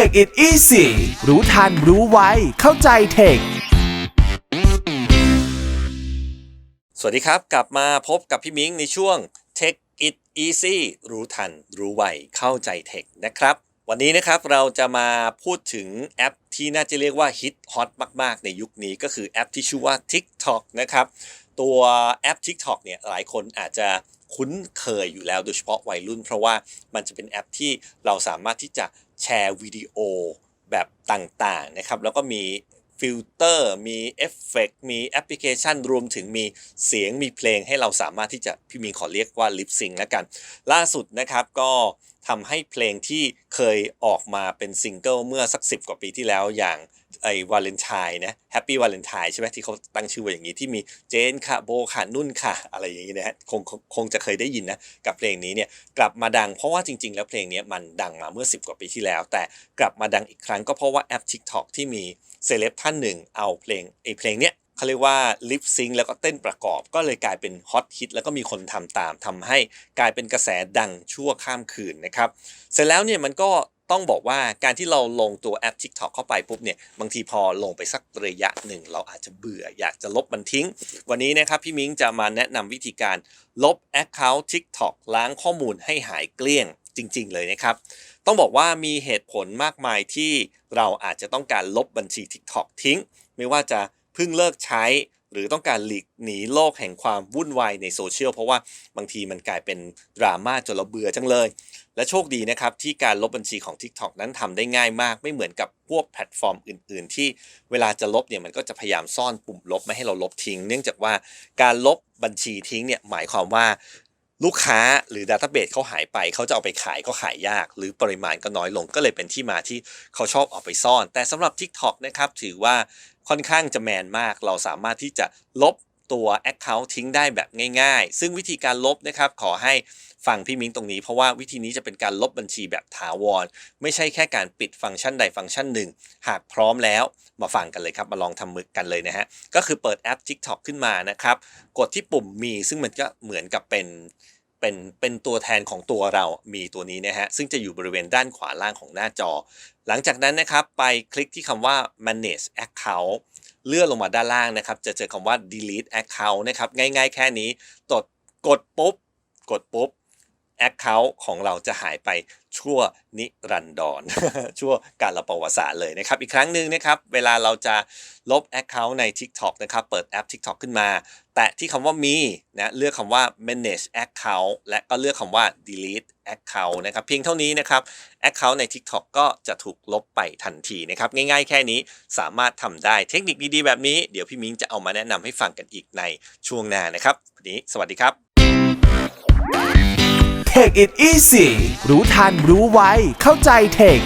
Take it easy รู้ทันรู้ไวเข้าใจเทค สวัสดีครับ กลับมาพบกับพี่มิ้งในช่วง Tech It Easy รู้ทัน รู้ไวเข้าใจเทคนะครับ วันนี้นะครับเราจะมาพูดถึงแอปที่น่าจะเรียกว่าฮิตฮอตมาก ๆ ในยุคนี้ก็คือแอปที่ชื่อว่า TikTok นะครับ ตัวแอป TikTok เนี่ยหลายคนอาจจะ คุ้นเคยอยู่แล้วโดยเฉพาะวัยรุ่น เพราะว่ามันจะเป็นแอปที่เราสามารถที่จะแชร์วิดีโอแบบต่างๆนะครับแล้วก็มีฟิลเตอร์มีเอฟเฟกมีแอปพลิเคชันรวมถึงมีเสียงมีเพลงให้เราสามารถที่จะพี่มีขอเรียกว่าลิปซิงแล้วกัน ล่าสุดนะครับก็ ทำให้เพลงที่เคยออกมาเป็นซิงเกิลเมื่อสักสิบกว่าปีที่แล้วอย่างไอ้วาเลนไทน์นะแฮปปี้วาเลนไทน์ใช่ไหมที่เขาตั้งชื่อว่าอย่างนี้ที่มีเจนค่ะโบค่ะนุ่นค่ะ อะไรอย่างนี้นะฮะคงคงคงจะเคยได้ยินนะกับเพลงนี้เนี่ยกลับมาดังเพราะว่าจริง ๆ แล้วเพลงนี้มันดังมาเมื่อ 10 กว่าปีที่แล้ว แต่กลับมาดังอีกครั้งก็เพราะว่าแอป TikTok ที่มีเซเลบท่านหนึ่งเอาเพลงไอ้เพลงเนี้ย เขาเรียกว่าลิปซิงแล้วก็เต้นประกอบก็เลยกลายเป็นฮอตฮิตแล้วก็มีคนทำตามทำให้กลายเป็นกระแสดังชั่วข้ามคืนนะครับเสร็จแล้วเนี่ยมันก็ต้องบอกว่าการที่เราลงตัวแอป TikTok เข้าไปปุ๊บเนี่ยบางทีพอลงไปสักระยะหนึ่ง เราอาจจะเบื่ออยากจะลบมันทิ้ง วันนี้นะครับพี่มิ้งจะมาแนะนำวิธีการลบ Account TikTok ล้างข้อมูลให้หายเกลี้ยงจริง ๆ เลยนะครับ ต้องบอกว่ามีเหตุผลมากมายที่เราอาจจะต้องการลบบัญชี TikTok ทิ้ง ไม่ว่าจะ พิ่งเลิกใช้ หรือต้องการหลีกหนีโลกแห่งความวุ่นวายในโซเชียลเพราะว่าบางทีมันกลายเป็นดราม่าจนเราเบื่อจังเลย และโชคดีนะครับที่การลบบัญชีของ TikTok นั้นทำได้ง่ายมาก ไม่เหมือนกับพวกแพลตฟอร์มอื่น ๆ ที่เวลาจะลบเนี่ยมันก็จะพยายามซ่อนปุ่มลบไม่ให้เราลบทิ้ง เนื่องจากว่าการลบบัญชีทิ้งเนี่ยหมายความว่า ลูกค้าหรือ Database เขาหายไปเขาจะเอาไปขายก็ขายยาก หรือปริมาณก็น้อยลงก็เลยเป็นที่มาที่เขาชอบเอาไปซ่อน แต่สำหรับ TikTok นะครับถือว่าค่อนข้างจะแมนมาก เราสามารถที่จะลบ ตัว Account ทิ้งได้แบบง่ายๆ ซึ่งวิธีการลบนะครับขอให้ฟังพี่มิ้งตรงนี้เพราะว่าวิธีนี้จะเป็นการลบบัญชีแบบถาวร ไม่ใช่แค่การปิดฟังก์ชันใดฟังก์ชันหนึ่ง หากพร้อมแล้วมาฟังกันเลยครับ มาลองทำมือกันเลยนะฮะ ก็คือเปิดแอป TikTok ขึ้นมานะครับ กดที่ปุ่มมีซึ่งมันก็เหมือนกับเป็นเป็นเป็นตัวแทนของตัวเรา มีตัวนี้นะฮะ ซึ่งจะอยู่บริเวณด้านขวาล่างของหน้าจอ หลังจากนั้นนะครับ ไปคลิกที่คำว่า manage account เลื่อนลงมาด้านล่างนะครับ จะเจอคำว่า delete account นะครับ ง่ายๆแค่นี้กดกดปุ๊บ กดปุ๊บ Account ของเราจะหายไปชั่วนิรันดรชั่วกาลประวัติศาสตร์เลยนะครับ อีกครั้งหนึ่งนะครับ เวลาเราจะลบ Account ใน TikTok นะครับ เปิดแอป TikTok ขึ้นมา แตะที่คำว่ามีนะเลือกคำว่า manage account และก็เลือกคำว่า delete account นะครับ เพียงเท่านี้นะครับ Account ใน TikTok ก็จะถูกลบไปทันทีนะครับ ง่ายๆ แค่นี้สามารถทำได้เทคนิคดีๆ แบบนี้เดี๋ยวพี่มิ้งจะเอามาแนะนำให้ฟังกันอีกในช่วงหน้านะครับวันนี้สวัสดีครับ Take it easy รู้ทันรู้ไว เข้าใจเทค